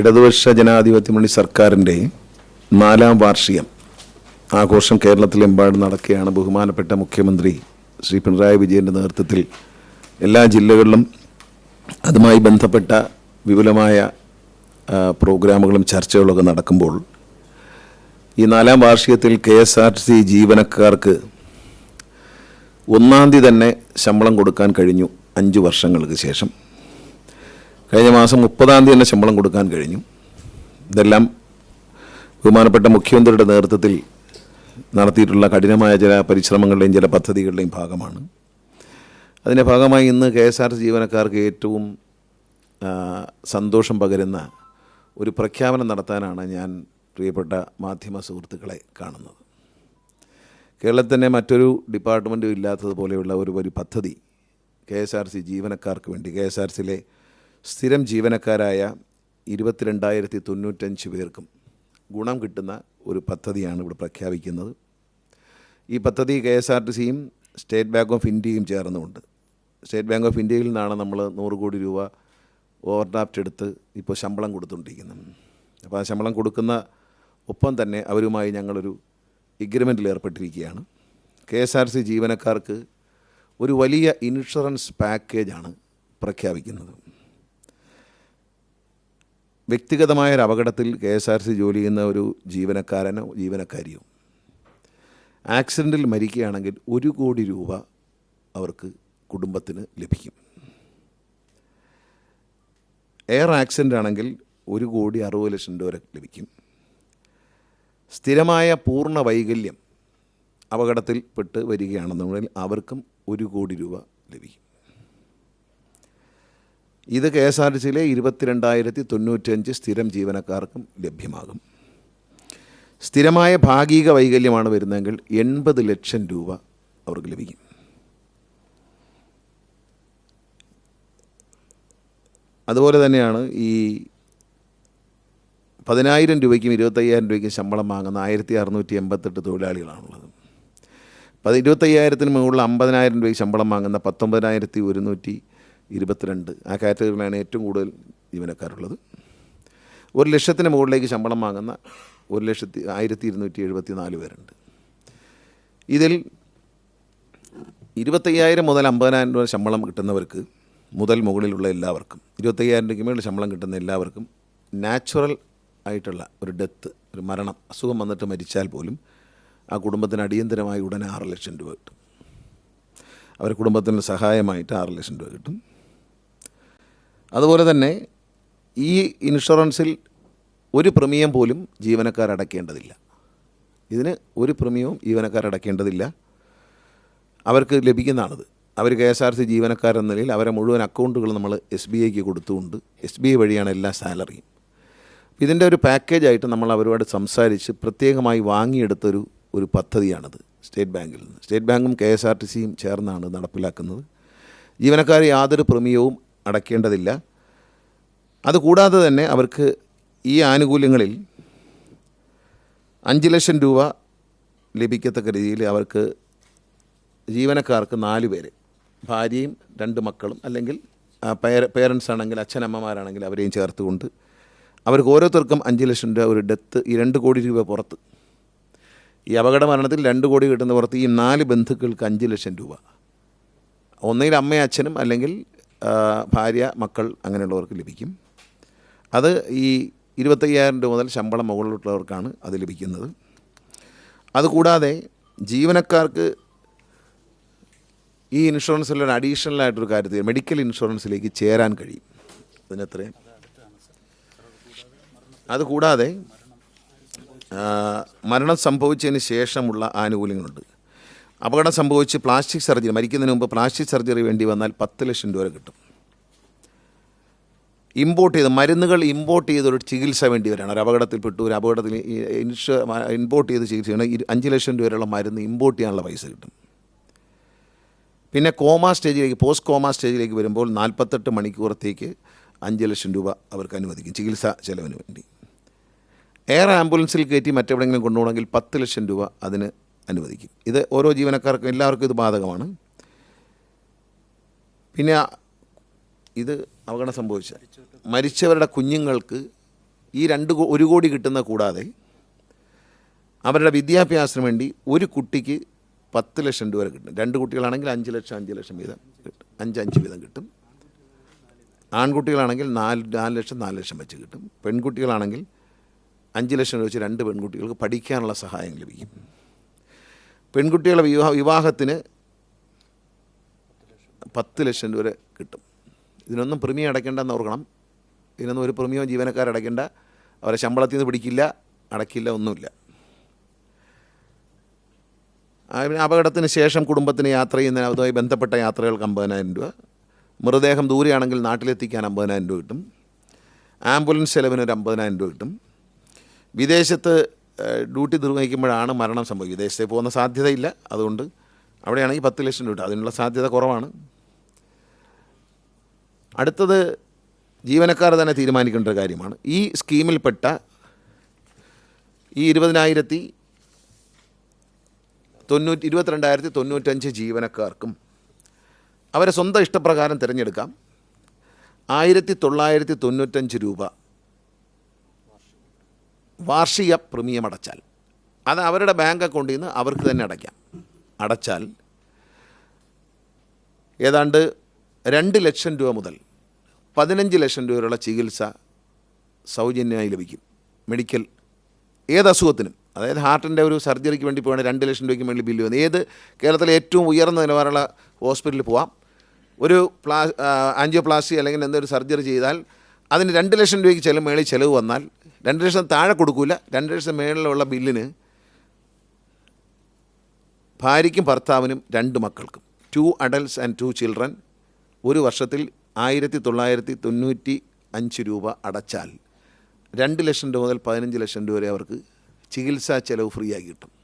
ഇടതുപക്ഷ ജനാധിപത്യ മുന്നണി സർക്കാരിന്റെ നാലാം വാർഷികം ആഘോഷം കേരളത്തിലെമ്പാടും നടക്കുകയാണ് ബഹുമാനപ്പെട്ട മുഖ്യമന്ത്രി ശ്രീ പിണറായി വിജയന്റെ നേതൃത്വത്തിൽ. എല്ലാ ജില്ലകളിലും അതുമായി ബന്ധപ്പെട്ട വിപുലമായ പ്രോഗ്രാമുകളും ചർച്ചകളൊക്കെ നടക്കുമ്പോൾ ഈ നാലാം വാർഷികത്തിൽ കെ എസ് ആർ സി ജീവനക്കാർക്ക് ഒന്നാം തീയതി തന്നെ ശമ്പളം കൊടുക്കാൻ കഴിഞ്ഞു അഞ്ച് വർഷങ്ങൾക്ക് ശേഷം. കഴിഞ്ഞ മാസം മുപ്പതാം തീയതി തന്നെ ശമ്പളം കൊടുക്കാൻ കഴിഞ്ഞു. ഇതെല്ലാം ബഹുമാനപ്പെട്ട മുഖ്യമന്ത്രിയുടെ നേതൃത്വത്തിൽ നടത്തിയിട്ടുള്ള കഠിനമായ ചില പരിശ്രമങ്ങളുടെയും ചില പദ്ധതികളുടെയും ഭാഗമാണ്. അതിന്റെ ഭാഗമായി ഇന്ന് കെ എസ് ആർ ടി ജീവനക്കാർക്ക് ഏറ്റവും സന്തോഷം പകരുന്ന ഒരു പ്രഖ്യാപനം നടത്താനാണ് ഞാൻ പ്രിയപ്പെട്ട മാധ്യമ സുഹൃത്തുക്കളെ കാണുന്നത്. കേരളത്തിൽ തന്നെ മറ്റൊരു ഡിപ്പാർട്ട്മെന്റും ഇല്ലാത്തതുപോലെയുള്ള ഒരു ഒരു പദ്ധതി കെ എസ് ആർ സി ജീവനക്കാർക്ക് വേണ്ടി കെ എസ് ആർ സിയിലെ സ്ഥിരം ജീവനക്കാരായ ഇരുപത്തിരണ്ടായിരത്തി തൊണ്ണൂറ്റഞ്ച് പേർക്കും ഗുണം കിട്ടുന്ന ഒരു പദ്ധതിയാണ് ഇവിടെ പ്രഖ്യാപിക്കുന്നത്. ഈ പദ്ധതി കെ എസ് ആർ ടി സിയും സ്റ്റേറ്റ് ബാങ്ക് ഓഫ് ഇന്ത്യയും ചേർന്നുകൊണ്ട് സ്റ്റേറ്റ് ബാങ്ക് ഓഫ് ഇന്ത്യയിൽ നിന്നാണ് നമ്മൾ നൂറ് കോടി രൂപ ഓവർ ഡ്രാഫ്റ്റ് എടുത്ത് ഇപ്പോൾ ശമ്പളം കൊടുത്തുകൊണ്ടിരിക്കുന്നത്. അപ്പോൾ ആ ശമ്പളം കൊടുക്കുന്ന ഒപ്പം തന്നെ അവരുമായി ഞങ്ങളൊരു എഗ്രിമെന്റിൽ ഏർപ്പെട്ടിരിക്കുകയാണ്. കെ എസ് ആർ സി ജീവനക്കാർക്ക് ഒരു വലിയ ഇൻഷുറൻസ് പാക്കേജാണ് പ്രഖ്യാപിക്കുന്നത്. വ്യക്തിഗതമായ ഒരു അപകടത്തിൽ കെ എസ് ആർ സി ജോലി ചെയ്യുന്ന ഒരു ജീവനക്കാരനോ ജീവനക്കാരിയോ ആക്സിഡന്റിൽ മരിക്കുകയാണെങ്കിൽ ഒരു കോടി രൂപ അവർക്ക് കുടുംബത്തിന് ലഭിക്കും. എയർ ആക്സിഡന്റ് ആണെങ്കിൽ ഒരു കോടി അറുപത് ലക്ഷം രൂപ വരെ ലഭിക്കും. സ്ഥിരമായ പൂർണ വൈകല്യം അപകടത്തിൽപ്പെട്ട് വരികയാണെന്നുണ്ടെങ്കിൽ അവർക്കും ഒരു കോടി രൂപ ലഭിക്കും. ഇത് കെ എസ് ആർ ടി സിയിലെ ഇരുപത്തിരണ്ടായിരത്തി തൊണ്ണൂറ്റഞ്ച് സ്ഥിരം ജീവനക്കാർക്കും ലഭ്യമാകും. സ്ഥിരമായ ഭാഗിക വൈകല്യമാണ് വരുന്നതെങ്കിൽ എൺപത് ലക്ഷം രൂപ അവർക്ക് ലഭിക്കും. അതുപോലെ തന്നെയാണ് ഈ പതിനായിരം രൂപയ്ക്കും ഇരുപത്തയ്യായിരം രൂപയ്ക്കും ശമ്പളം വാങ്ങുന്ന ആയിരത്തി അറുന്നൂറ്റി എൺപത്തെട്ട് തൊഴിലാളികളാണുള്ളത്. പത് ഇരുപത്തയ്യായിരത്തിന് മുകളിൽ അമ്പതിനായിരം രൂപയ്ക്ക് ശമ്പളം വാങ്ങുന്ന പത്തൊമ്പതിനായിരത്തി ഒരുന്നൂറ്റി ഇരുപത്തിരണ്ട്. ആ കാറ്റഗറിയിലാണ് ഏറ്റവും കൂടുതൽ ജീവനക്കാരുള്ളത്. ഒരു ലക്ഷത്തിന് മുകളിലേക്ക് ശമ്പളം വാങ്ങുന്ന ഒരു ലക്ഷത്തി ആയിരത്തി ഇരുന്നൂറ്റി എഴുപത്തി നാല് പേരുണ്ട്. ഇതിൽ ഇരുപത്തയ്യായിരം മുതൽ അമ്പതിനായിരം രൂപ ശമ്പളം കിട്ടുന്നവർക്ക് മുതൽ മുകളിലുള്ള എല്ലാവർക്കും ഇരുപത്തയ്യായിരം രൂപയ്ക്ക് മേളിൽ ശമ്പളം കിട്ടുന്ന എല്ലാവർക്കും നാച്ചുറൽ ആയിട്ടുള്ള ഒരു ഡെത്ത് ഒരു മരണം അസുഖം വന്നിട്ട് മരിച്ചാൽ പോലും ആ കുടുംബത്തിന് അടിയന്തരമായി ഉടനെ ആറ് ലക്ഷം രൂപ കിട്ടും. അവരുടെ കുടുംബത്തിന് സഹായമായിട്ട് ആറ് ലക്ഷം രൂപ കിട്ടും. അതുപോലെ തന്നെ ഈ ഇൻഷുറൻസിൽ ഒരു പ്രീമിയം പോലും ജീവനക്കാർ അടയ്ക്കേണ്ടതില്ല. ഇതിന് ഒരു പ്രീമിയവും ജീവനക്കാർ അടയ്ക്കേണ്ടതില്ല. അവർക്ക് ലഭിക്കുന്നതാണത്. അവർ കെ എസ് ആർ സി ജീവനക്കാരെന്ന നിലയിൽ അവരെ മുഴുവൻ അക്കൗണ്ടുകൾ നമ്മൾ എസ് ബി ഐക്ക് കൊടുത്തുകൊണ്ട് എസ് ബി ഐ വഴിയാണ് എല്ലാ സാലറിയും. ഇതിന്റെ ഒരു പാക്കേജായിട്ട് നമ്മൾ അവരോട് സംസാരിച്ച് പ്രത്യേകമായി വാങ്ങിയെടുത്തൊരു ഒരു പദ്ധതിയാണത് സ്റ്റേറ്റ് ബാങ്കിൽ നിന്ന്. സ്റ്റേറ്റ് ബാങ്കും കെ എസ് ആർ ടി സിയും ചേർന്നാണ് നടപ്പിലാക്കുന്നത്. ജീവനക്കാർ യാതൊരു പ്രീമിയവും അടയ്ക്കേണ്ടതില്ല അതുകൂടാതെ തന്നെ അവർക്ക് ഈ ആനുകൂല്യങ്ങളിൽ അഞ്ച് ലക്ഷം രൂപ ലഭിക്കത്തക്ക രീതിയിൽ അവർക്ക് ജീവനക്കാർക്ക് നാല് പേര് ഭാര്യയും രണ്ട് മക്കളും അല്ലെങ്കിൽ പേര പേരൻസ് ആണെങ്കിൽ അച്ഛനമ്മമാരാണെങ്കിൽ അവരെയും ചേർത്തുകൊണ്ട് അവർക്ക് ഓരോരുത്തർക്കും അഞ്ച് ലക്ഷം രൂപ ഒരു ഡെത്ത് ഈ രണ്ട് കോടി രൂപ പുറത്ത്. ഈ അപകട മരണത്തിൽ രണ്ട് കോടി കിട്ടുന്ന പുറത്ത് ഈ നാല് ബന്ധുക്കൾക്ക് അഞ്ച് ലക്ഷം രൂപ. ഒന്നുകിൽ അമ്മയും അച്ഛനും അല്ലെങ്കിൽ ഭാര്യ മക്കൾ അങ്ങനെയുള്ളവർക്ക് ലഭിക്കും. അത് ഈ ഇരുപത്തയ്യായിരം രൂപ മുതൽ ശമ്പളം മുകളിലുള്ളവർക്കാണ് അത് ലഭിക്കുന്നത്. അതുകൂടാതെ ജീവനക്കാർക്ക് ഈ ഇൻഷുറൻസിൽ ഒരു അഡീഷണൽ ആയിട്ടൊരു കാര്യത്തിൽ മെഡിക്കൽ ഇൻഷുറൻസിലേക്ക് ചേരാൻ കഴിയും. അതിനത്രയും അതുകൂടാതെ മരണം സംഭവിച്ചതിന് ശേഷമുള്ള ആനുകൂല്യങ്ങളുണ്ട്. അപകടം സംഭവിച്ച് പ്ലാസ്റ്റിക് സർജറി മരിക്കുന്നതിന് മുമ്പ് പ്ലാസ്റ്റിക് സർജറി വേണ്ടി വന്നാൽ പത്ത് ലക്ഷം രൂപ കിട്ടും. ഇമ്പോർട്ട് ചെയ്ത് മരുന്നുകൾ ഇമ്പോർട്ട് ചെയ്തൊരു ചികിത്സ വേണ്ടി വരികയാണ് ഒരു അപകടത്തിൽപ്പെട്ടു ഒരു അപകടത്തിൽ ഇൻഷ ഇമ്പോർട്ട് ചെയ്ത് ചികിത്സ ചെയ്യണം. അഞ്ച് ലക്ഷം രൂപ വരെയുള്ള മരുന്ന് ഇമ്പോർട്ട് ചെയ്യാനുള്ള പൈസ കിട്ടും. പിന്നെ കോമ സ്റ്റേജിലേക്ക് പോസ്റ്റ് കോമ സ്റ്റേജിലേക്ക് വരുമ്പോൾ നാൽപ്പത്തെട്ട് മണിക്കൂറത്തേക്ക് അഞ്ച് ലക്ഷം രൂപ അവർക്ക് അനുവദിക്കും ചികിത്സാ ചെലവിന് വേണ്ടി. എയർ ആംബുലൻസിൽ കയറ്റി മറ്റെവിടെയെങ്കിലും കൊണ്ടുപോകണമെങ്കിൽ പത്ത് ലക്ഷം രൂപ അതിന് അനുവദിക്കും. ഇത് ഓരോ ജീവനക്കാർക്കും എല്ലാവർക്കും ഇത് ബാധകമാണ്. പിന്നെ ഇത് അപകടം സംഭവിച്ച മരിച്ചവരുടെ കുഞ്ഞുങ്ങൾക്ക് ഈ രണ്ട് ഒരു കോടി കിട്ടുന്ന കൂടാതെ അവരുടെ വിദ്യാഭ്യാസത്തിന് വേണ്ടി ഒരു കുട്ടിക്ക് പത്ത് ലക്ഷം രൂപ കിട്ടും. രണ്ട് കുട്ടികളാണെങ്കിൽ അഞ്ച് ലക്ഷം അഞ്ച് ലക്ഷം വീതം കിട്ടും. അഞ്ച് അഞ്ച് വീതം കിട്ടും. ആൺകുട്ടികളാണെങ്കിൽ നാല് നാല് ലക്ഷം നാല് ലക്ഷം വെച്ച് കിട്ടും. പെൺകുട്ടികളാണെങ്കിൽ അഞ്ച് ലക്ഷം രൂപ വെച്ച് രണ്ട് പെൺകുട്ടികൾക്ക് പഠിക്കാനുള്ള സഹായം ലഭിക്കും. പെൺകുട്ടികളുടെ വിവാഹ വിവാഹത്തിന് പത്ത് ലക്ഷം രൂപ കിട്ടും. ഇതിനൊന്നും പ്രീമിയം അടയ്ക്കേണ്ടെന്ന് ഓർക്കണം. ഇതിനൊന്നും ഒരു പ്രീമിയം ജീവനക്കാരടയ്ക്കേണ്ട അവരെ ശമ്പളത്തിൽ നിന്ന് പിടിക്കില്ല അടയ്ക്കില്ല ഒന്നുമില്ല. അപകടത്തിന് ശേഷം കുടുംബത്തിന് യാത്ര ചെയ്യുന്ന അതുമായി ബന്ധപ്പെട്ട യാത്രകൾക്ക് അമ്പതിനായിരം രൂപ. മൃതദേഹം ദൂരെയാണെങ്കിൽ നാട്ടിലെത്തിക്കാൻ അമ്പതിനായിരം രൂപ കിട്ടും. ആംബുലൻസ് ചെലവിന് ഒരു അമ്പതിനായിരം രൂപ കിട്ടും. വിദേശത്ത് ഡ്യൂട്ടി നിർവഹിക്കുമ്പോഴാണ് മരണം സംഭവിക്കുക വിദേശത്തേക്ക് പോകുന്ന സാധ്യതയില്ല. അതുകൊണ്ട് അവിടെയാണെങ്കിൽ പത്ത് ലക്ഷം രൂപ. അതിനുള്ള സാധ്യത കുറവാണ്. അടുത്തത് ജീവനക്കാർ തന്നെ തീരുമാനിക്കേണ്ട ഒരു കാര്യമാണ്. ഈ സ്കീമിൽപ്പെട്ട ഈ ഇരുപതിനായിരത്തി തൊണ്ണൂറ്റി ഇരുപത്തിരണ്ടായിരത്തി തൊണ്ണൂറ്റഞ്ച് ജീവനക്കാർക്കും അവരെ സ്വന്തം ഇഷ്ടപ്രകാരം തിരഞ്ഞെടുക്കാം. ആയിരത്തി തൊള്ളായിരത്തി തൊണ്ണൂറ്റഞ്ച് രൂപ വാർഷിക പ്രീമിയം അടച്ചാൽ. അത് അവരുടെ ബാങ്ക് അക്കൗണ്ടിൽ നിന്ന് അവർക്ക് തന്നെ അടയ്ക്കാം. അടച്ചാൽ ഏതാണ്ട് രണ്ട് ലക്ഷം രൂപ മുതൽ പതിനഞ്ച് ലക്ഷം രൂപ വരെയുള്ള ചികിത്സ സൗജന്യമായി ലഭിക്കും. മെഡിക്കൽ ഏത് അസുഖത്തിനും. അതായത് ഹാർട്ടിന്റെ ഒരു സർജറിക്ക് വേണ്ടി പോകണമെങ്കിൽ രണ്ട് ലക്ഷം രൂപയ്ക്ക് വേണ്ടി ബില്ല് വന്നു ഏത് കേരളത്തിലെ ഏറ്റവും ഉയർന്ന നിലവാരമുള്ള ഹോസ്പിറ്റലിൽ പോവാം. ഒരു പ്ലാ ആൻജിയോപ്ലാസ്റ്റി അല്ലെങ്കിൽ എന്തൊരു സർജറി ചെയ്താൽ അതിന് രണ്ട് ലക്ഷം രൂപയ്ക്ക് ചില മേളിൽ ചിലവ് വന്നാൽ രണ്ട് ലക്ഷം താഴെ കൊടുക്കില്ല രണ്ട് ലക്ഷം മേളിലുള്ള ബില്ലിന് ഭാര്യയ്ക്കും ഭർത്താവിനും രണ്ട് മക്കൾക്കും. Two adults and two children ഒരു വർഷത്തിൽ ആയിരത്തി തൊള്ളായിരത്തി തൊണ്ണൂറ്റി അഞ്ച് രൂപ അടച്ചാൽ രണ്ട് ലക്ഷം രൂപ മുതൽ പതിനഞ്ച് ലക്ഷം രൂപ വരെ അവർക്ക് ചികിത്സാ ചെലവ് ഫ്രീ ആയി കിട്ടും.